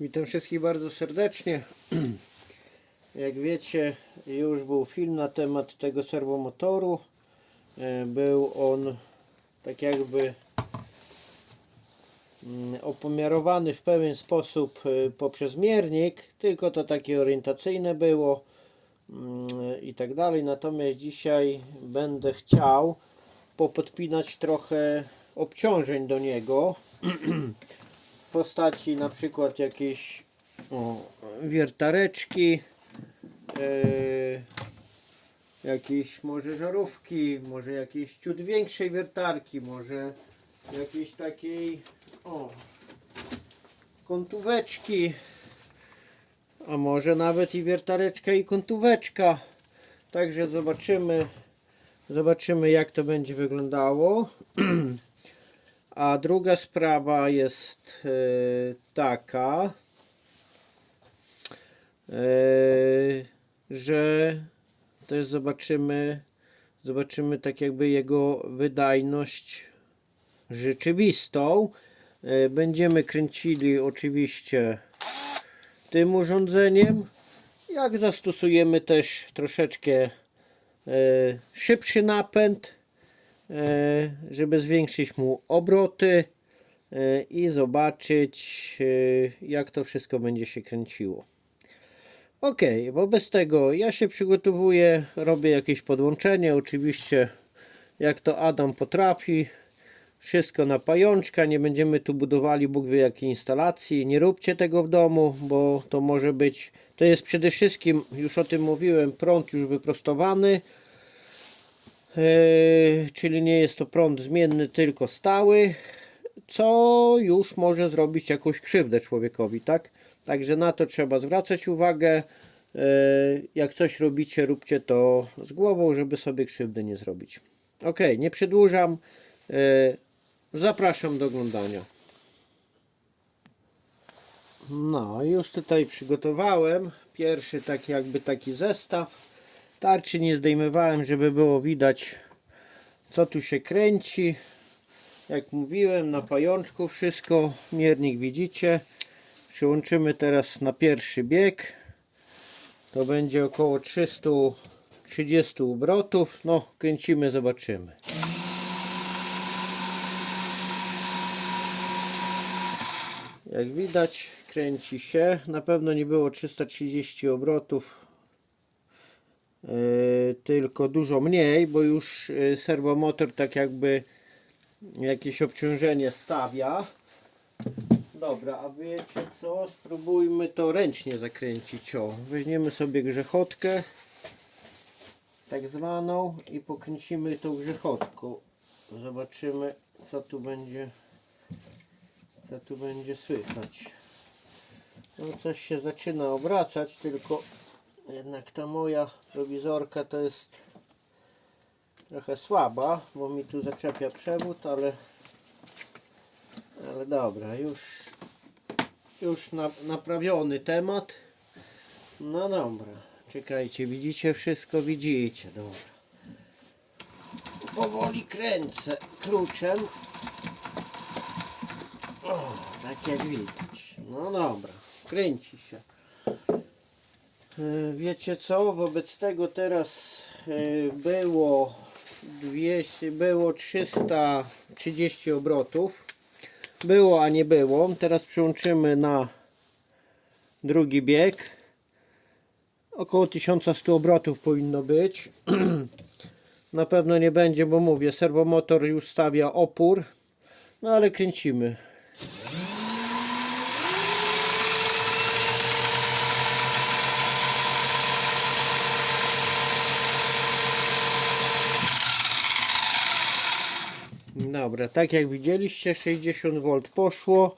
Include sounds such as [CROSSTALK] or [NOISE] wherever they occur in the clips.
Witam wszystkich bardzo serdecznie. [CLEARS THROAT] Jak wiecie, już był film na temat tego serwomotoru. E, Był on tak jakby mm, opomiarowany w pewien sposób e, poprzez miernik, tylko to takie orientacyjne było mm, i tak dalej. Natomiast dzisiaj będę chciał popodpinać trochę obciążeń do niego [CLEARS THROAT] postaci na przykład jakiejś o, wiertareczki, yy, jakiejś może żarówki, może jakiejś ciut większej wiertarki, może jakiejś takiej o, kątóweczki, a może nawet i wiertareczka i kątóweczka. Także zobaczymy, zobaczymy jak to będzie wyglądało. [CLEARS THROAT] A druga sprawa jest e, taka, e, że też zobaczymy, zobaczymy tak jakby jego wydajność rzeczywistą. E, Będziemy kręcili oczywiście tym urządzeniem. Jak zastosujemy też troszeczkę szybszy napęd, żeby zwiększyć mu obroty e, i zobaczyć e, jak to wszystko będzie się kręciło. Ok, wobec tego ja się przygotowuję, robię jakieś podłączenie, oczywiście jak to Adam potrafi, wszystko na pajączka, nie będziemy tu budowali Bóg wie jakiej instalacji, nie róbcie tego w domu, bo to może być, to jest przede wszystkim, już o tym mówiłem, prąd już wyprostowany, czyli nie jest to prąd zmienny, tylko stały, co już może zrobić jakąś krzywdę człowiekowi, tak? Także na to trzeba zwracać uwagę. Yy, Jak coś robicie, róbcie to z głową, żeby sobie krzywdy nie zrobić. Ok, nie przedłużam. Yy, Zapraszam do oglądania. No, już tutaj przygotowałem pierwszy taki jakby taki zestaw. Tarczy nie zdejmowałem, żeby było widać co tu się kręci. Jak mówiłem, na pajączku wszystko. Miernik widzicie. Przyłączymy teraz na pierwszy bieg. To będzie około 330 obrotów. No, kręcimy, zobaczymy. Jak widać, kręci się. Na pewno nie było 330 obrotów tylko dużo mniej, bo już yy, serwomotor tak jakby jakieś obciążenie stawia. Dobra, a wiecie co? Spróbujmy to ręcznie zakręcić. O, weźmiemy sobie grzechotkę, tak zwaną, i pokręcimy tą grzechotką. Zobaczymy, co tu będzie, co tu będzie słychać. No, coś się zaczyna obracać, tylko jednak ta moja prowizorka to jest trochę słaba, bo mi tu zaczepia przewód, ale ale dobra, już już na, naprawiony temat. No dobra, czekajcie, widzicie wszystko, widzicie, dobra. Powoli kręcę kluczem. O, tak jak widać. No dobra, kręci się. E, Wiecie co? Wobec tego teraz e, było 200, było 330 obrotów. Było, a nie było. Teraz przyłączymy na drugi bieg. Około 1100 obrotów powinno być. [CLEARS THROAT] Na pewno nie będzie, bo mówię, serwomotor już stawia opór. No ale kręcimy. Dobra, tak jak widzieliście 60V poszło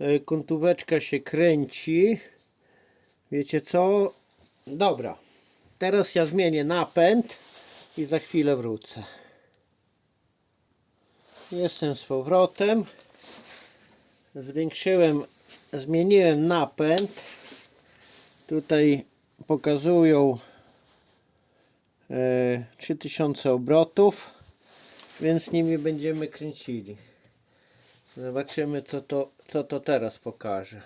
E, Kątóweczka się kręci. Wiecie co? Dobra Teraz ja zmienię napęd I za chwilę wrócę. Jestem z powrotem. Zwiększyłem Zmieniłem napęd. Tutaj pokazują e, 3000 obrotów więc nimi będziemy kręcili. Zobaczymy co to, co to teraz pokaże.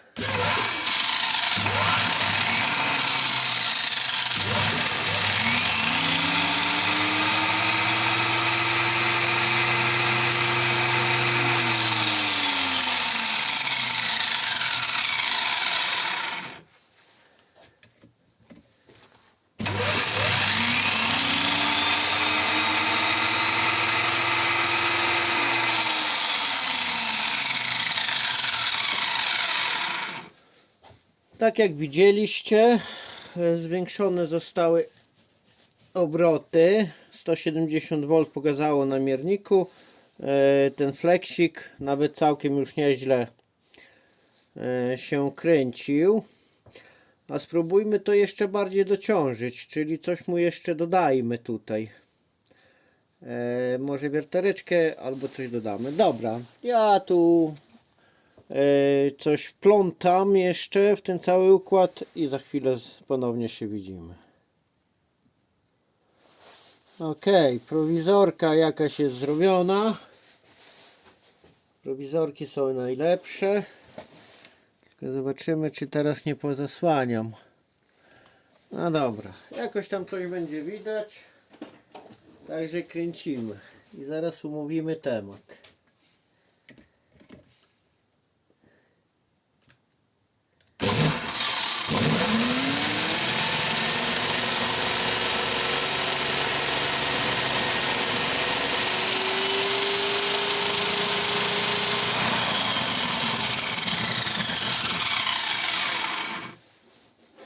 Tak jak widzieliście, e, zwiększone zostały obroty. 170V pokazało na mierniku. E, Ten fleksik nawet całkiem już nieźle e, się kręcił. A spróbujmy to jeszcze bardziej dociążyć, czyli coś mu jeszcze dodajmy tutaj. Może wiertareczkę albo coś dodamy. Dobra, ja tu coś wplątam jeszcze w ten cały układ i za chwilę ponownie się widzimy. Ok, prowizorka jakaś jest zrobiona. Prowizorki są najlepsze. Tylko zobaczymy, czy teraz nie pozasłaniam. No dobra, jakoś tam coś będzie widać. Także kręcimy i zaraz umówimy temat.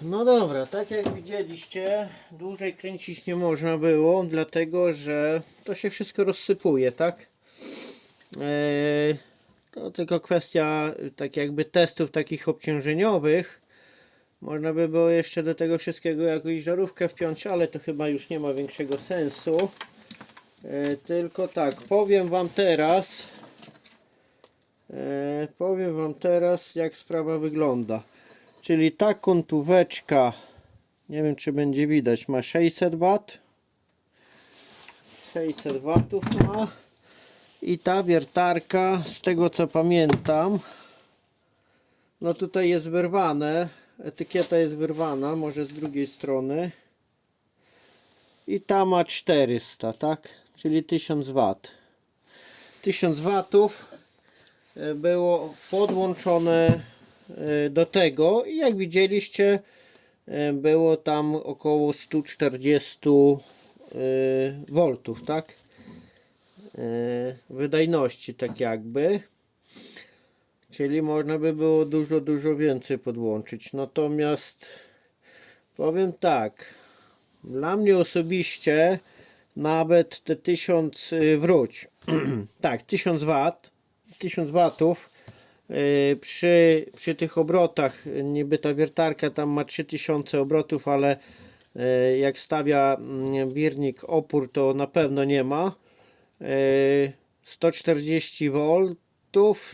No dobra, tak jak widzieliście, dłużej kręcić nie można było, dlatego że to się wszystko rozsypuje, tak? Eee, to tylko kwestia tak jakby testów takich obciążeniowych. Można by było jeszcze do tego wszystkiego jakąś żarówkę wpiąć, ale to chyba już nie ma większego sensu. Eee, tylko tak, powiem Wam teraz, eee, powiem Wam teraz jak sprawa wygląda. Czyli ta kontóweczka, nie wiem czy będzie widać, ma 600 W. 600 W ma. I ta wiertarka, z tego co pamiętam, no tutaj jest wyrwane, etykieta jest wyrwana, może z drugiej strony. I ta ma 400, tak? Czyli 1000 W. 1000 W e, było podłączone e, do tego i jak widzieliście było tam około 140 e, V, tak? E, Wydajności tak jakby. Czyli można by było dużo, dużo więcej podłączyć. Natomiast powiem tak, dla mnie osobiście nawet te 1000 y, wróć. [CLEARS THROAT] tak, 1000 W, 1000 watów przy, przy tych obrotach, niby ta wiertarka tam ma 3000 obrotów, ale y, jak stawia mm, wirnik opór, to na pewno nie ma. Y, 140 V,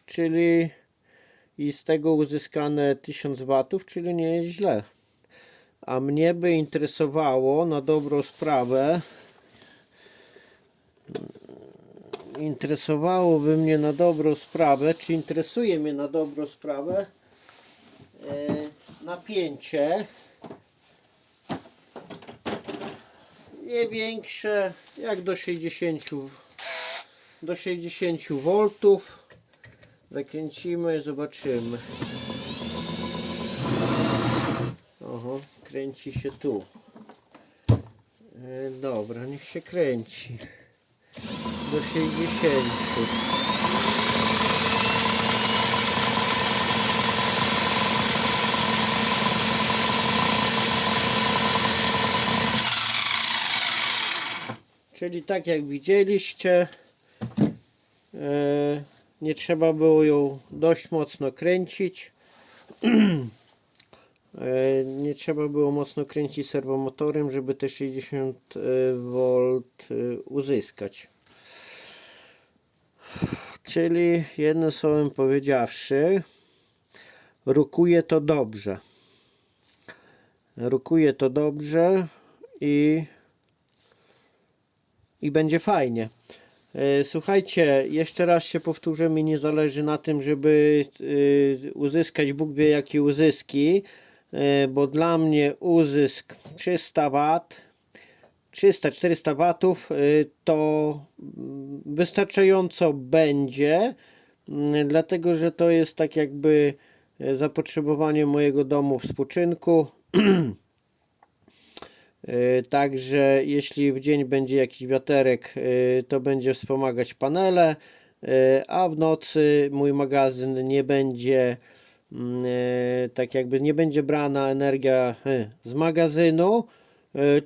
czyli i z tego uzyskane 1000 watów, czyli nie jest źle. A mnie by interesowało na dobrą sprawę, interesowałoby mnie na dobrą sprawę, czy interesuje mnie na dobrą sprawę e, napięcie. Nie większe jak do 60 do 60 V zakręcimy zobaczymy. Oho, kręci się tu. E, dobra, niech się kręci do 60 Czyli tak jak widzieliście e, nie trzeba było ją dość mocno kręcić [CLEARS THROAT] E, nie trzeba było mocno kręcić serwomotorem, żeby te 60 V uzyskać. Czyli jednym słowem powiedziawszy, rukuje to dobrze. Rukuje to dobrze i, i będzie fajnie. E, Słuchajcie, jeszcze raz się powtórzę, mi nie zależy na tym, żeby y, uzyskać Bóg wie jakie uzyski, e, bo dla mnie uzysk 300 W, 300-400 watów y, to wystarczająco będzie, mm, dlatego że to jest tak jakby e, zapotrzebowanie mojego domu w spoczynku. [CLEARS THROAT] Także jeśli w dzień będzie jakiś wiaterek, to będzie wspomagać panele, a w nocy mój magazyn nie będzie mm, tak jakby nie będzie brana energia z magazynu,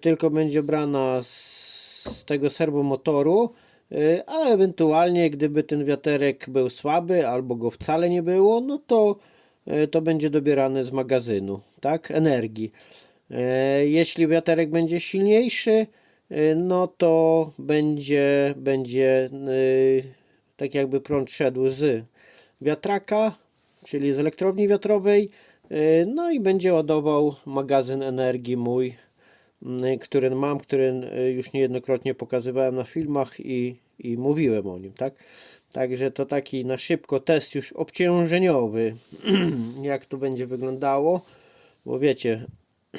tylko będzie brana z, tego serwomotoru, e, a ewentualnie gdyby ten wiaterek był słaby albo go wcale nie było, no to e, to będzie dobierane z magazynu, tak, energii. E, Jeśli wiaterek będzie silniejszy, e, no to będzie, będzie e, tak jakby prąd szedł z wiatraka, czyli z elektrowni wiatrowej, e, no i będzie ładował magazyn energii mój, który mam, który e, już niejednokrotnie pokazywałem na filmach i, i mówiłem o nim, tak? Także to taki na szybko test już obciążeniowy, [CLEARS THROAT] jak to będzie wyglądało, bo wiecie, [CLEARS THROAT]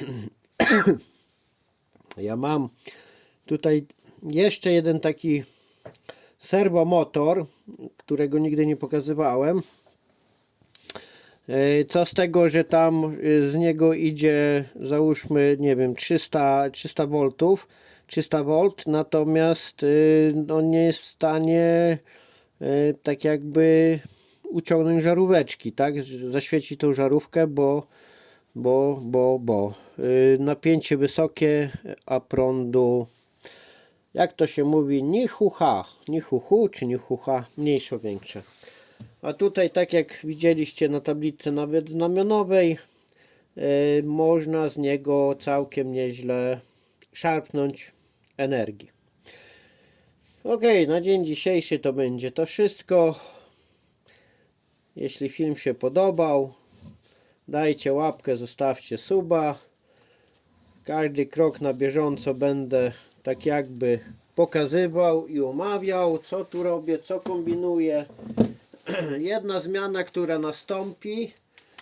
ja mam tutaj jeszcze jeden taki serwomotor, którego nigdy nie pokazywałem. E, Co z tego, że tam e, z niego idzie załóżmy, nie wiem, 300, 300 V, 300 V, natomiast e, on nie jest w stanie tak jakby uciągnąć żaróweczki, tak? Zaświeci tą żarówkę, bo bo, bo, bo y, napięcie wysokie, a prądu jak to się mówi, ni hucha, ni huchu, czy ni hucha, mniejsze, większe. A tutaj, tak jak widzieliście na tablicy nawet znamionowej, y, można z niego całkiem nieźle szarpnąć energii. Ok, na dzień dzisiejszy to będzie to wszystko. Jeśli film się podobał, Dajcie łapkę, zostawcie suba. Każdy krok na bieżąco będę tak jakby pokazywał i omawiał, co tu robię, co kombinuję. [CLEARS THROAT] Jedna zmiana, która nastąpi,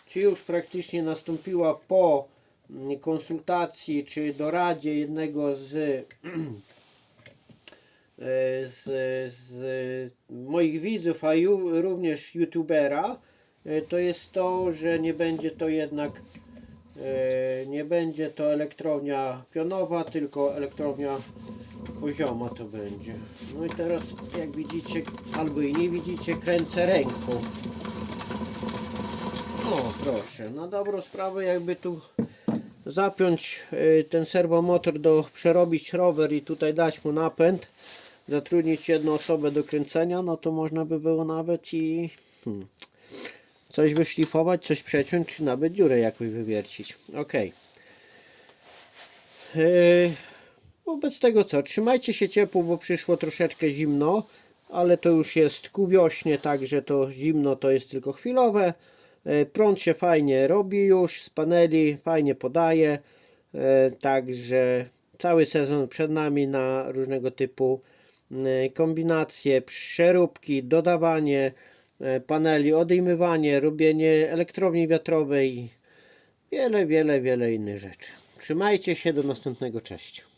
czy już praktycznie nastąpiła po mm, konsultacji, czy doradzie jednego z, [CLEARS THROAT] e, z, z moich widzów, a ju, również youtubera, E, to jest to, że nie będzie to jednak e, nie będzie to elektrownia pionowa, tylko elektrownia pozioma to będzie. No i teraz jak widzicie, albo i nie widzicie, kręcę ręką. O proszę, na dobrą sprawę jakby tu zapiąć e, ten serwomotor do przerobić rower i tutaj dać mu napęd, zatrudnić jedną osobę do kręcenia, no to można by było nawet i hmm, coś wyszlifować, coś przeciąć, czy nawet dziurę jakoś wywiercić. Ok. Yy, wobec tego co, trzymajcie się ciepło, bo przyszło troszeczkę zimno, ale to już jest ku wiośnie, także to zimno to jest tylko chwilowe. Yy, prąd się fajnie robi już z paneli, fajnie podaje, yy, także cały sezon przed nami na różnego typu yy, kombinacje, przeróbki, dodawanie, e, paneli, odejmowanie, robienie elektrowni wiatrowej, wiele, wiele, wiele innych rzeczy. Trzymajcie się, do następnego, cześć.